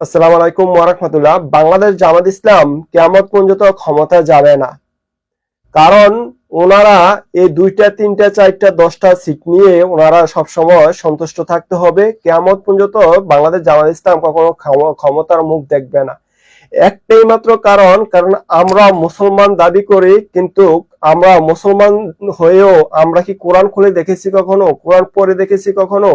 আসসালামু আলাইকুম ওয়ারাহমাতুল্লাহ বাংলাদেশ জামাত ইসলাম কেমন পর্যন্ত ক্ষমতা যাবে না। কারণ ওনারা এই দুইটা, তিনটা, চারটা, দশটা সিট নিয়ে ওনারা সবসময় সন্তুষ্ট থাকতে হবে। কেমন পর্যন্ত বাংলাদেশ জামাত ইসলাম কখনো ক্ষম- ক্ষমতার মুখ দেখবে না। একটাই মাত্র কারণ কারণ আমরা মুসলমান দাবি করি, কিন্তু আমরা মুসলমান হয়েও আমরা কি কোরআন খুলে দেখেছি কখনো? কোরআন পড়ে দেখেছি কখনো?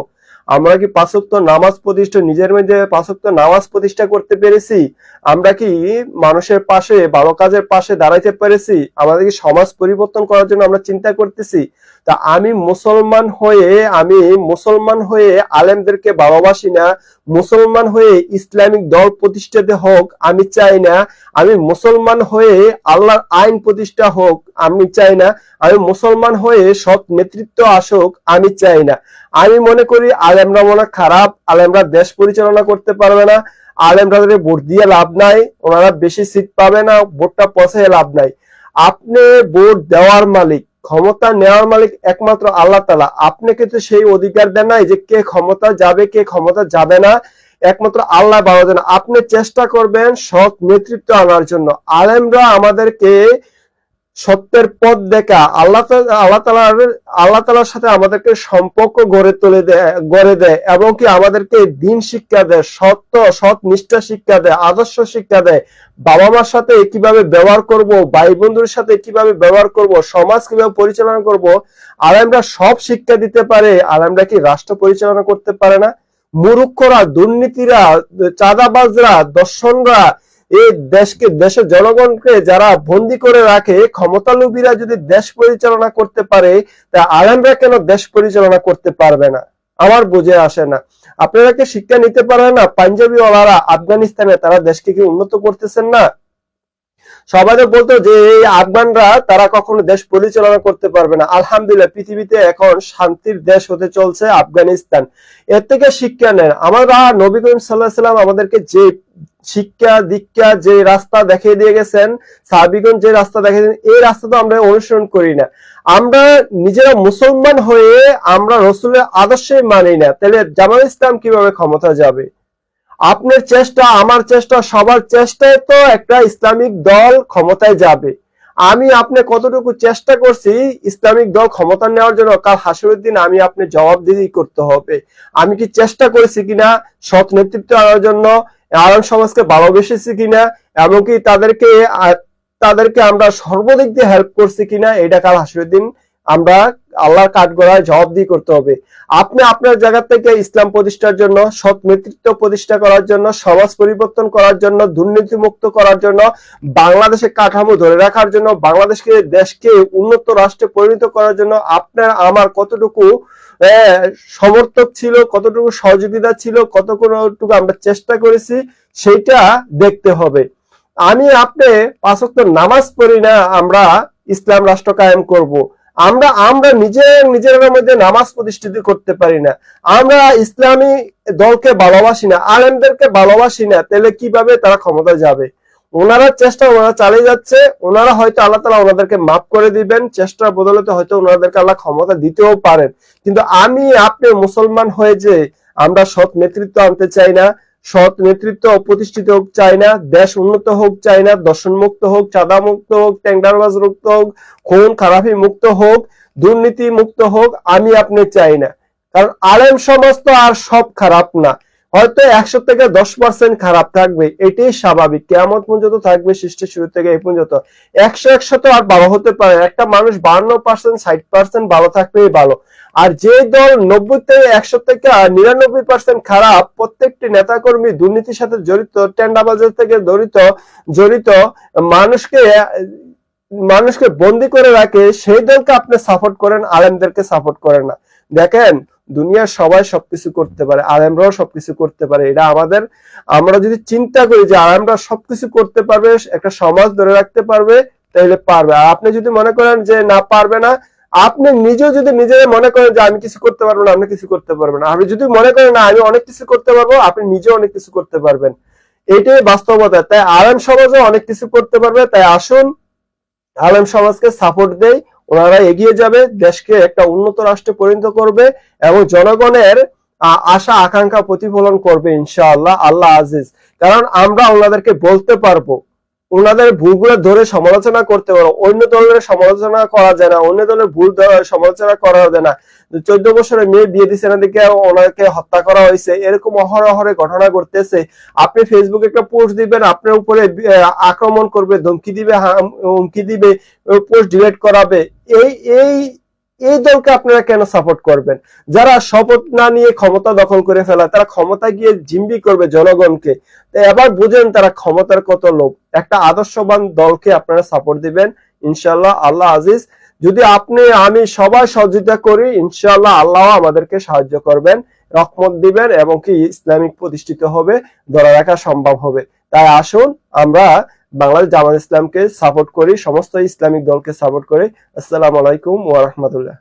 আমরা কি পাঁচক্ত নামাজ প্রতিষ্ঠা, নিজের মধ্যে পাঁচক্ত নামাজ প্রতিষ্ঠা করতে পেরেছি? আমরা কি মানুষের পাশে, ভালো কাজের পাশে দাঁড়াইতে পেরেছি? আমাদের কি সমাজ পরিবর্তন করার জন্য আমরা চিন্তা করতেছি? তা আমি মুসলমান হয়ে, আমি মুসলমান হয়ে আলেমদেরকে ভালোবাসি না, মুসলমান হয়ে ইসলামিক দল প্রতিষ্ঠাতে হোক, আমি চাই না, আমি মুসলমান হয়ে আল্লাহর আইন প্রতিষ্ঠা হোক আমি চাই না। আমি মুসলমান হয়ে সৎ নেতৃত্ব আসুক, আমি চাই না। আমি মনে করি আলেমরা মনে খারাপ, আলেমরা দেশ পরিচালনা করতে পারবে না। আলেমরাদের ভোট দিয়ে লাভ নাই, ওনারা বেশি সিট পাবে না, ভোটটা পৌঁছে লাভ নাই। আপনি ভোট দেওয়ার মালিক, ক্ষমতা নেওয়ার মালিক একমাত্র আল্লাহ তালা আপনাকে তো সেই অধিকার দেন নাই যে কে ক্ষমতা যাবে, কে ক্ষমতা যাবে না। একমাত্র আল্লাহ বাবা আপনি চেষ্টা করবেন সৎ নেতৃত্ব আনার জন্য। আলেমরা আমাদেরকে সত্যের পথ দেখা আল্লাহ আল্লাহ তালার আল্লাহ তালার সাথে আমাদেরকে সম্পর্ক গড়ে তুলে দেয় গড়ে দেয় এবং কি আমাদেরকে দিন শিক্ষা দেয়, সত্য, সৎ নিষ্ঠা শিক্ষা দেয়, আদর্শ শিক্ষা দেয়। বাবা মার সাথে কীভাবে ব্যবহার করব ভাই বন্ধুর সাথে কীভাবে ব্যবহার করব, সমাজ কীভাবে পরিচালনা করব, আলেমরা সব শিক্ষা দিতে পারে, আলেমরা কি রাষ্ট্র পরিচালনা করতে পারে না? মুরুক্ষরা দুর্নীতিরা, চাঁদাবাজরা, দর্শনরা এই দেশকে, দেশের জনগণকে যারা বন্দি করে রাখে, ক্ষমতালোভীরা যদি দেশ পরিচালনা করতে পারে, তা আলেমরা কেন দেশ পরিচালনা করতে পারবে না? আমার বুঝে আসে না। আপনারা কি শিক্ষা নিতে পারেন না? পাঞ্জাবি ওলারা আফগানিস্তানে, তারা দেশকে কি উন্নত করতেছেন না? সবাই বলতো যে এই আফগানরা, তারা কখনো দেশ পরিচালনা করতে পারবে না। আলহামদুলিল্লাহ, পৃথিবীতে এখন শান্তির দেশ হতে চলছে আফগানিস্তান। এর থেকে শিক্ষা নেন। আমরা নবী করিম সাল্লাহ সাল্লাম আমাদেরকে যে শিক্ষা, দীক্ষা যে রাস্তা দেখিয়ে দিয়ে গেছেন, সাহাবিগণ যে রাস্তা দেখিয়ে এই রাস্তা তো আমরা অনুসরণ করি না। আমরা নিজেরা মুসলমান হয়ে আমরা রসুলের আদর্শে মানি না। তাহলে জামাল ইসলাম কীভাবে ক্ষমতা যাবে? আপনার চেষ্টা, আমার চেষ্টা, সবার চেষ্টায় তো একটা ইসলামিক দল ক্ষমতায় যাবে। আমি আপনি কতটুকু চেষ্টা করছি ইসলামিক দল ক্ষমতা নেওয়ার জন্য, কাল হাসুরের আমি আপনি জবাবদিহি করতে হবে। আমি কি চেষ্টা করেছি কিনা? সৎ নেতৃত্ব আনার জন্য আরব সমাজকে ভালোবেসেছি কিনা, এমনকি তাদেরকে তাদেরকে আমরা সর্বদিক দিয়ে হেল্প করছি কিনা, এটা কাল হাসির আমরা আল্লাহর কাঠগড়ায় জবাবদিহি করতে হবে আপনি আপনার জায়গা থেকে ইসলাম প্রতিষ্ঠার জন্য, সৎ নেতৃত্ব প্রতিষ্ঠা করার জন্য, সমাজ পরিবর্তন করার জন্য দুর্নীতি মুক্ত করার জন্য, বাংলাদেশের কাঠামো ধরে রাখার জন্য, বাংলাদেশকে দেশকে উন্নত রাষ্ট্রে পরিণত করার জন্য আপনার আমার কতটুকু সমর্থক ছিল, কতটুকু সহযোগিতা ছিল কতটুকু আমরা চেষ্টা করেছি সেটা দেখতে হবে আমি আপনি পাঁচক্ত নামাজ পড়ি না, আমরা ইসলাম রাষ্ট্র কায়েম করব। আমরা আমরা নিজের নিজের মধ্যে নামাজ প্রতিষ্ঠিত করতে পারি না। আমরা ইসলামী দলকে ভালোবাসি না, আলেমদেরকে ভালোবাসি না, তাহলে কীভাবে তারা ক্ষমতা যাবে? ওনারা চেষ্টা, ওনারা চালিয়ে যাচ্ছে, ওনারা হয়তো আল্লাহ তালা ওনাদেরকে মাফ করে দিবেন, চেষ্টার বদলতে হয়তো ওনাদেরকে আল্লাহ ক্ষমতা দিতেও পারেন। কিন্তু আমি, আপনি মুসলমান হয়ে যে আমরা সৎ নেতৃত্ব আনতে চাই না সৎ নেতৃত্ব প্রতিষ্ঠিত হোক চাই না দেশ উন্নত হোক চাই না দর্শন মুক্ত হোক চাঁদা মুক্ত হোক ট্যাংডারবাজ মুক্ত হোক, খুন, খারাপি মুক্ত হোক, দুর্নীতি মুক্ত হোক, আমি আপনি চাই না। কারণ আলেম সমাজ তো আর সব খারাপ না। হয়তো একশো থেকে দশ পার্সেন্ট খারাপ থাকবে, এটাই স্বাভাবিক। কেমন পর্যন্ত থাকবে সৃষ্টি শুরু থেকে এই পর্যন্ত। একশো একশো তো আর ভালো হতে পারে একটা মানুষ বান্ন পার্সেন্ট ষাট পার্সেন্ট ভালো থাকলেই ভালো। আর যে দল নব্বই থেকে একশো থেকে নিরানব্বই পার্সেন্ট খারাপ, প্রত্যেকটি নেতাকর্মী দুর্নীতির সাথে জড়িত টেন্ডাবাজার থেকে জড়িত জড়িত, মানুষকে মানুষকে বন্দি করে রাখে, সেই দলকে আপনি সাপোর্ট করেন, আলেমদেরকে সাপোর্ট করেন না। দেখেন দুনিয়ার সবাই সবকিছু করতে পারে, আলেমরাও সবকিছু করতে পারে। এটা আমাদের, আমরা যদি চিন্তা করি যে আলেমরা সবকিছু করতে পারবে, একটা সমাজ ধরে রাখতে পারবে, তাহলে পারবে। আর আপনি যদি মনে করেন যে না, পারবে না, আপনি নিজেও যদি নিজের মনে করেন যে আমি কিছু করতে পারব না, আপনি কিছু করতে পারবেন না। আপনি যদি মনে করেন না, আমি অনেক কিছু করতে পারব, আপনি নিজেও অনেক কিছু করতে পারবেন। এটাই বাস্তবতা। তাই আলেম সমাজও অনেক কিছু করতে পারবে। তাই আসুন, আলেম সমাজকে সাপোর্ট দেই। ওনারা এগিয়ে যাবে, দেশকে একটা উন্নত রাষ্ট্রে পরিণত করবে এবং জনগণের আশা, আকাঙ্ক্ষা প্রতিফলন করবে ইনশাআল্লাহ, আল্লাহ আজিজ কারণ আমরা ওনাদেরকে বলতে পারব ওনাদের ভুলগুলো ধরে সমালোচনা করতে পারো। অন্য দলের সমালোচনা করা যায় না, অন্য দলের ভুল সমালোচনা করা যায় না। চোদ্দ বছরের মেয়ে বিয়ে দিচ্ছে না দিকে ওনাকে হত্যা করা হয়েছে, এরকম অহরহরে ঘটনা ঘটতেছে। আপনি ফেসবুকে একটা পোস্ট দিবেন, আপনার উপরে আক্রমণ করবে, ধমকি দিবে, হাম- হুমকি দিবে পোস্ট ডিলিট করাবে। এই এই এই দলকে আপনারা কেন সাপোর্ট করবেন? যারা শপথ না নিয়ে ক্ষমতা দখল করে ফেলা, তারা ক্ষমতা গিয়ে জিম্বি করবে জনগণকে। এবার বুঝেন তারা ক্ষমতার কত লোভ। একটা আদর্শবান দলকে আপনারা সাপোর্ট দিবেন ইনশাল্লাহ আল্লাহ আজিজ যদি আপনি, আমি সবাই সহযোগিতা করি ইনশাল্লাহ আল্লাহ আমাদেরকে সাহায্য করবেন, রহমত দিবেন এবং কি ইসলামিক প্রতিষ্ঠিত হবে, ধরে রাখা সম্ভব হবে। তাই আসুন, আমরা বাংলাদেশ জামাত ইসলামকে সাপোর্ট করি সমস্ত ইসলামিক দলকে সাপোর্ট করি। আসসালামু আলাইকুম ওয়া রাহমাতুল্লাহ।